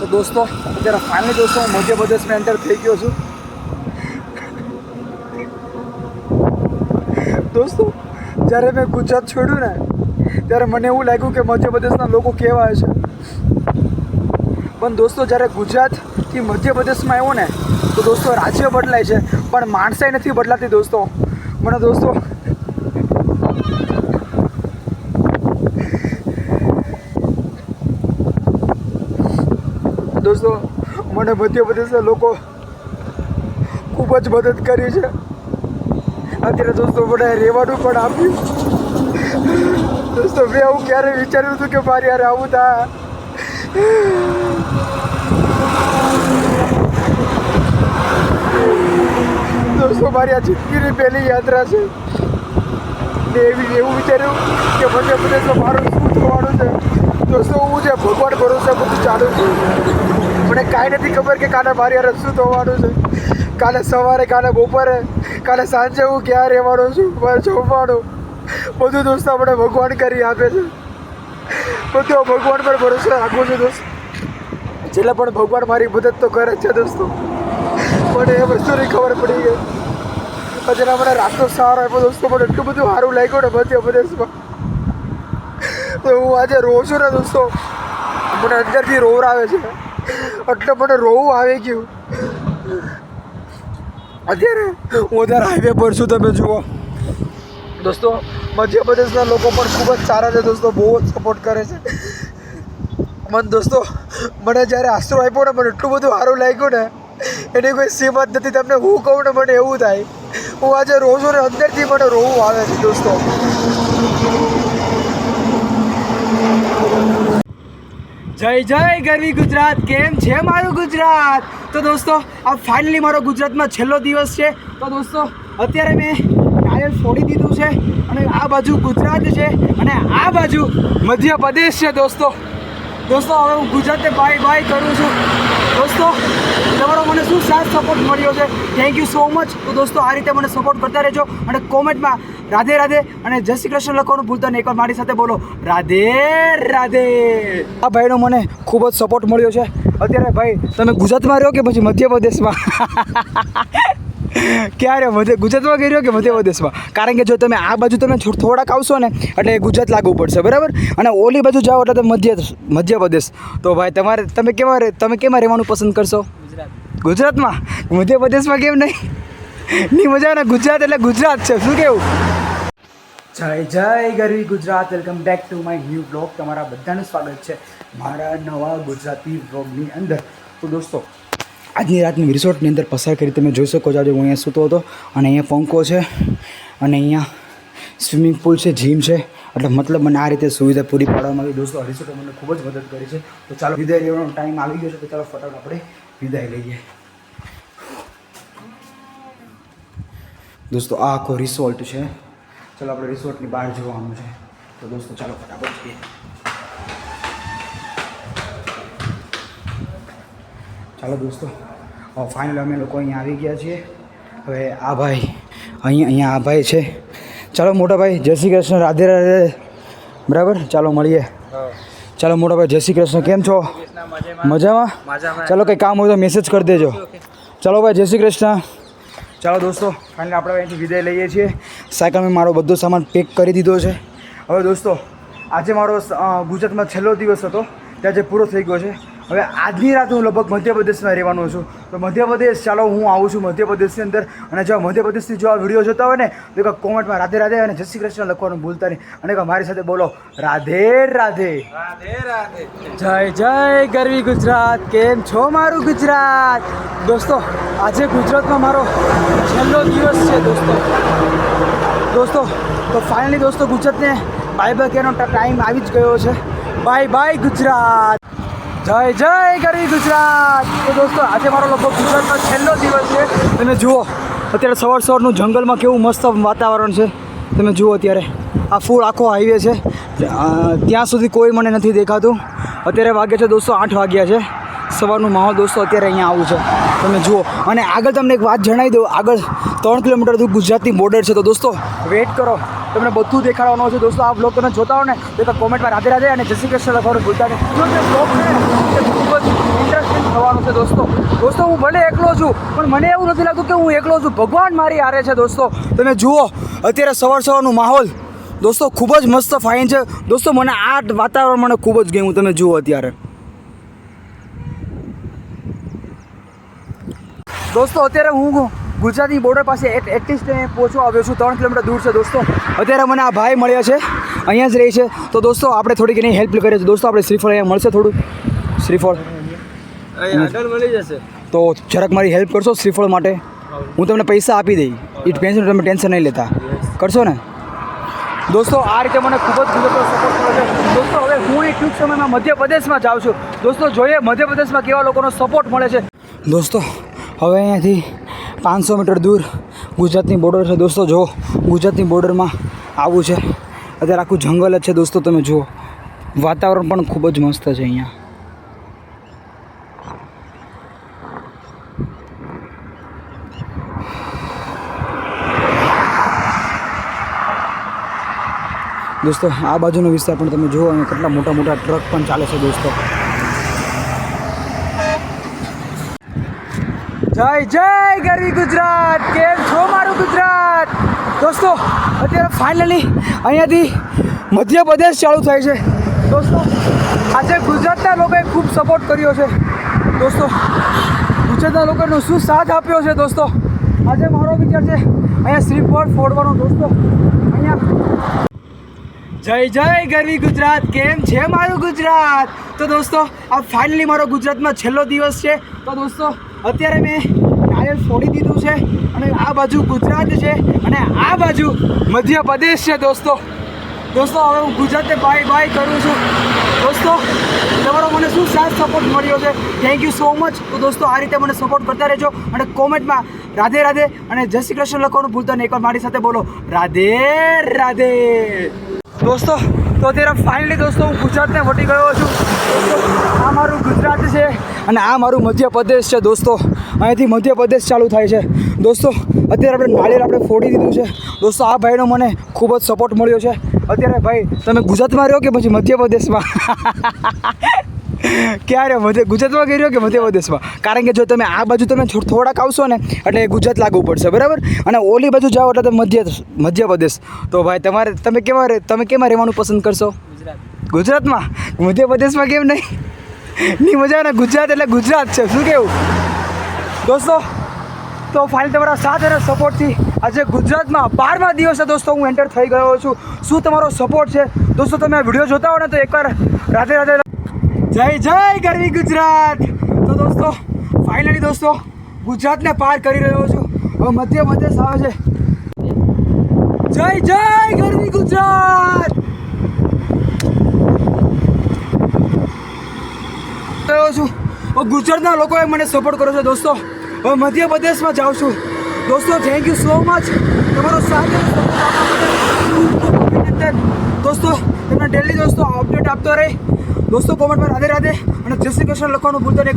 તો દોસ્તો, અત્યારે ફાઇનલી દોસ્તો, હું મધ્યપ્રદેશમાં એન્ટર થઈ ગયો છું. દોસ્તો, જ્યારે મેં ગુજરાત છોડ્યું ને, ત્યારે મને એવું લાગ્યું કે મધ્યપ્રદેશના લોકો કેવા હશે પણ દોસ્તો, જ્યારે ગુજરાતથી મધ્યપ્રદેશમાં આવ્યો ને, તો દોસ્તો રાજ્ય બદલાય છે. પણ માણસાઈ નથી બદલાતી દોસ્તો. મને દોસ્તો દોસ્તો, મને મધ્યપ્રદેશના લોકો ખૂબ જ મદદ કરી છે. અત્યારે દોસ્તો મને રહેવાનું પણ આપ્યું. દોસ્તો, મેં આવું ક્યારે વિચાર્યું હતું કે મારી યાર આવું તા દોસ્તો, મારી આ જિંદગીની પહેલી યાત્રા છે. ને એવી એવું વિચાર્યું કે મધ્યપ્રદેશમાં મારું દોસ્તો, હું જે ભગવાન ભરોસે બધું ચાલુ છું. મને કાંઈ નથી ખબર કે કાલે મારી યાર શું થવાનું છે. કાલે સવારે, કાલે બપોરે, કાલે સાંજે હું ક્યાં રહેવાનો છું, મારે જમવાનું. બધું દોસ્તો મને ભગવાન કરી આપે છે. બધું ભગવાન પર ભરોસો રાખું છું દોસ્ત. છેલ્લા પણ ભગવાન મારી મદદ તો કરે છે દોસ્તો. મને એ વસ્તુની ખબર પડી ગઈ. પછી મને રાતનો સહારો આપ્યો દોસ્તો મને એટલું બધું સારું લાગ્યું ને મધ્યપ્રદેશમાં તો હું આજે રોઉં છું ને દોસ્તો. મને અંદરથી રોર આવે છે. એટલે મને રોવું આવી ગયું. અત્યારે હું અત્યારે હાઈવે પર છું, તમે જુઓ. દોસ્તો, મધ્યપ્રદેશના લોકો પણ ખૂબ જ સારા છે દોસ્તો, બહુ જ સપોર્ટ કરે છે. મને દોસ્તો, મને જ્યારે આશરો આપ્યો ને, મને એટલું બધું સારું લાગ્યું ને, એની કોઈ સીમત નથી. તમને હું કહું ને, મને એવું થાય. હું આજે છું ને, અંદરથી મને રોવું આવે છે દોસ્તો. જય જય ગરવી ગુજરાત, કેમ છે મારું ગુજરાત? તો દોસ્તો, આ ફાઇનલી મારો ગુજરાતમાં છેલ્લો દિવસ છે. તો દોસ્તો, અત્યારે મેં ટાયર ફોડી દીધું છે અને આ બાજુ ગુજરાત છે અને આ બાજુ મધ્યપ્રદેશ છે દોસ્તો. દોસ્તો, હવે હું ગુજરાતને બાય બાય કરું છું. દોસ્તો, તમારો મને શું સાથ સપોર્ટ મળ્યો છે? થેન્ક યુ સો મચ તો દોસ્તો, આ રીતે મને સપોર્ટ કરતા રહેજો અને કોમેન્ટમાં રાધે રાધે. અને જય શ્રી કૃષ્ણ લખવાનું ભૂલતા નહીં. એકવાર મારી સાથે બોલો. રાધે રાધે. આ ભાઈનો મને ખૂબ જ સપોર્ટ મળ્યો છે. અત્યારે ભાઈ તમે ગુજરાતમાં રહ્યો કે પછી મધ્યપ્રદેશમાં? ક્યારે? મધ્ય ગુજરાતમાં ગઈ રહ્યો કે મધ્યપ્રદેશમાં? કારણ કે જો તમે આ બાજુ તમે થોડાક આવશો ને એટલે ગુજરાત લાગવું પડશે બરાબર? અને ઓલી બાજુ જાઓ એટલે તમે મધ્ય મધ્યપ્રદેશ. તો ભાઈ તમારે તમે કેવા રહે- તમે કેમાં રહેવાનું પસંદ કરશો? ગુજરાતમાં? મધ્યપ્રદેશમાં કેમ નહીં? ની મજા ને ગુજરાત એટલે ગુજરાત છે. શું કેવું? જય જય ગરવી Gujarat. Welcome back to my new blog. તમારા બધાનું સ્વાગત છે મારા નવા ગુજરાતી બ્લોગની અંદર. તો દોસ્તો આજની રાતની રિસોર્ટની અંદર પસાર કરી તમે જોઈ શકો છો. આજે હું અહીંયા સૂતો હતો અને અહીંયા પંખો છે અને અહીંયા સ્વિમિંગ પુલ છે જીમ છે. એટલે મતલબ મને આ રીતે સુવિધા પૂરી પાડવામાં આવી. દોસ્તો રિસોર્ટે મને ખૂબ જ મદદ કરી છે. તો ચાલો વિદાય લેવાનો ટાઈમ આવી ગયો છે. તો ચાલો ફટાફટ આપણે વિદાય લઈએ. દોસ્તો આ આખો રિસોર્ટ છે. ચાલો આપણે રિસોર્ટની બહાર જોવાનું છે. તો દોસ્તો ચાલો ફટાફટ જઈએ. ચાલો દોસ્તો. ફાઇનલ અમે લોકો અહીંયા આવી ગયા છીએ. હવે આ ભાઈ અહીં અહીંયા આ ભાઈ છે. ચાલો મોટા ભાઈ જય શ્રી કૃષ્ણ રાધે રાધે. બરાબર? ચાલો મળીએ. ચાલો મોટા ભાઈ જય શ્રી કૃષ્ણ કેમ છો? મજામાં ચાલો કંઈ કામ હોય તો મેસેજ કરી દેજો. ચાલો ભાઈ જય શ્રી કૃષ્ણ. ચાલો દોસ્તો ફાઇનલી આપણે અહીંથી વિદાય લઈએ છીએ. સાયકલમાં મારો બધો સામાન પેક કરી દીધો છે. હવે દોસ્તો, આજે મારો ગુજરાતમાં છેલ્લો દિવસ હતો. ત્યાં જે પૂરો થઈ ગયો છે. હવે આજની રાત હું લગભગ મધ્યપ્રદેશમાં રહેવાનો છું. તો મધ્યપ્રદેશ ચાલો હું આવું છું મધ્યપ્રદેશની અંદર. અને જો મધ્યપ્રદેશથી જો આ વીડિયો જોતા હોય ને તો એક કોમેન્ટમાં રાધે રાધે અને જય શ્રી કૃષ્ણ લખવાનું ભૂલતા નહીં. અને મારી સાથે બોલો રાધે રાધે. જય જય ગરવી ગુજરાત. કેમ છો મારું ગુજરાત? દોસ્તો આજે ગુજરાતમાં મારો છેલ્લો દિવસ છે દોસ્તો. દોસ્તો તો ફાઇનલી દોસ્તો ગુજરાતને બાય બાય કહેવાનો ટાઈમ આવી જ ગયો છે. Bye bye Gujarat. જય જય કરી ગુજરાત. તો દોસ્તો, આજે મારો લગભગ ગુજરાતનો છેલ્લો દિવસ છે. તમે જુઓ, અત્યારે સવાર સવારનું જંગલમાં કેવું મસ્ત વાતાવરણ છે. તમે જુઓ અત્યારે, આ ફૂલ આખો હાઈવે છે. ત્યાં સુધી કોઈ મને નથી દેખાતું. અત્યારે વાગે છે દોસ્તો આઠ વાગ્યા છે. સવારનું માહોલ દોસ્તો અત્યારે અહીંયા આવું છે. તમે જુઓ, અને આગળ તમને એક વાત જણાવી દઉં. આગળ ત્રણ કિલોમીટર દૂર ગુજરાતની બોર્ડર છે. તો દોસ્તો વેઇટ કરો. તમને બધું દેખાડવાનું છે. દોસ્તો, આ બ્લોગ તમે જોતા હો ને, તો કોમેન્ટમાં રાધે રાધે અને જય શ્રી કૃષ્ણ લખવાનું ભૂલતા નહીં. જો તે બ્લોગ છે તે ખૂબ જ દોસ્તો. દોસ્તો, હું ભલે એકલો છું, પણ મને એવું નથી લાગતું કે હું એકલો છું. ભગવાન મારી હારે છે દોસ્તો. તમે જુઓ, અત્યારે સવાર સવારનું માહોલ. દોસ્તો, ખૂબ જ મસ્ત ફાઇન છે. દોસ્તો, મને આ વાતાવરણ મને ખૂબ જ ગયું તમે જુઓ અત્યારે. દોસ્તો, અત્યારે હું ગુજરાતની બોર્ડર પાસે એટ એટલીસ્ટ પહોંચવા આવ્યો છું. ત્રણ કિલોમીટર દૂર છે દોસ્તો. અત્યારે મને આ ભાઈ મળ્યા છે. અહીંયા જ રહી છે. તો દોસ્તો આપણે થોડીક એની હેલ્પ કરીએ છીએ. દોસ્તો આપણે શ્રીફળ અહીંયા મળશે થોડું. શ્રીફળ. આગળ મળી જશે. તો જરાક મારી હેલ્પ કરશો શ્રીફળ માટે? હું તમને પૈસા આપી દઈ. એ ટેન્શન તમે ટેન્શન નહીં લેતા. કરશો ને? દોસ્તો આ રીતે મને ખૂબ જ ગુજરાતનો સપોર્ટ મળે છે. દોસ્તો હવે હું એક ટૂંક સમયમાં મધ્યપ્રદેશમાં જાઉં છું. દોસ્તો જોઈએ મધ્યપ્રદેશમાં કેવા લોકોનો સપોર્ટ મળે છે. દોસ્તો હવે અહીંયાથી પાંચસો મીટર દૂર ગુજરાતની બોર્ડર છે. દોસ્તો જો ગુજરાતની બોર્ડરમાં આવું છે. અત્યારે આખું જંગલ જ છે. દોસ્તો, તમે જુઓ, વાતાવરણ પણ ખૂબ જ મસ્ત છે અહીંયા. દોસ્તો, આ બાજુનો વિસ્તાર પણ તમે જુઓ અહીંયા કેટલા મોટા મોટા ટ્રક પણ ચાલે છે દોસ્તો. જય જય ગરવી ગુજરાત. કેમ છો મારું ગુજરાત? દોસ્તો, અત્યારે ફાઇનલી અહીંયાથી મધ્યપ્રદેશ ચાલુ થાય છે. દોસ્તો, આજે ગુજરાતના લોકોએ ખૂબ સપોર્ટ કર્યો છે. દોસ્તો, ગુજરાતના લોકોનો શું સાથ આપ્યો છે, દોસ્તો? આજે મારો વિચાર છે, અહીંયા શ્રીફળ ફોડવાનો, દોસ્તો. અહીંયા જય જય ગરવી ગુજરાત. કેમ છે મારું ગુજરાત? તો દોસ્તો, આ ફાઇનલી મારો ગુજરાતમાં છેલ્લો દિવસ છે. તો દોસ્તો અત્યારે મેં નારિયેળ ફોડી દીધું છે અને આ બાજુ ગુજરાત છે અને આ બાજુ મધ્યપ્રદેશ છે દોસ્તો. દોસ્તો, હવે હું ગુજરાતને બાય બાય કરું છું. દોસ્તો, તમારો મને શું સાથ સપોર્ટ મળ્યો છે? થેન્ક યુ સો મચ તો દોસ્તો, આ રીતે મને સપોર્ટ કરતા રહેજો અને કોમેન્ટમાં રાધે રાધે અને જય શ્રી કૃષ્ણ લખવાનું ભૂલતા નહીં. એકવાર મારી સાથે બોલો. રાધે રાધે. દોસ્તો તો અત્યારે ફાઇનલી દોસ્તો હું ગુજરાતને વટી ગયો છું. આ મારું ગુજરાત છે અને આ મારું મધ્યપ્રદેશ છે દોસ્તો. અહીંથી મધ્યપ્રદેશ ચાલુ થાય છે. દોસ્તો, અત્યારે આપણે નાળિયેર આપણે ફોડી દીધું છે. દોસ્તો, આ ભાઈનો મને ખૂબ જ સપોર્ટ મળ્યો છે. અત્યારે ભાઈ, તમે ગુજરાતમાં રહ્યો કે પછી મધ્યપ્રદેશમાં? ક્યારે મધ્ય ગુજરાતમાં રહ્યો કે મધ્યપ્રદેશમાં કારણ કે જો તમે આ બાજુ તમે થોડાક આવશો ને એટલે ગુજરાત લાગવું પડશે બરાબર? અને ઓલી બાજુ જાઓ એટલે તમે મધ્ય મધ્યપ્રદેશ તો ભાઈ તમારે તમે કેવા રહે- તમે કેમાં રહેવાનું પસંદ કરશો? ગુજરાત. ગુજરાતમાં? મધ્યપ્રદેશમાં કેમ નહીં? ની મજા ને ગુજરાત એટલે ગુજરાત છે. શું કેવું? દોસ્તો તો ફાઇલ તમારા સાથ અને સપોર્ટથી આજે ગુજરાતમાં બારમા દિવસે દોસ્તો હું એન્ટર થઈ ગયો છું. શું તમારો સપોર્ટ છે? દોસ્તો તમે આ વીડિયો જોતા હો ને તો એકવાર રાધે રાધે જય જય ગરવી ગુજરાત. તો દોસ્તો ફાઇનલી દોસ્તો, ગુજરાતને પાર કરી રહ્યો છું. હવે મધ્યપ્રદેશ આવે છે. જય જય ગરવી ગુજરાત. રહ્યો છું. ગુજરાતના લોકોએ મને સપોર્ટ કર્યો છે દોસ્તો. હવે મધ્યપ્રદેશમાં જાઉં છું. દોસ્તો થેન્ક યુ સો મચ તમારો સાથ દોસ્તો, તમને ડેલી દોસ્તો અપડેટ આપતો રહે. દોસ્તો કોમેન્ટમાં રાધે રાધે અને જય શ્રી કૃષ્ણ લખવાનું ભૂલતો નહીં.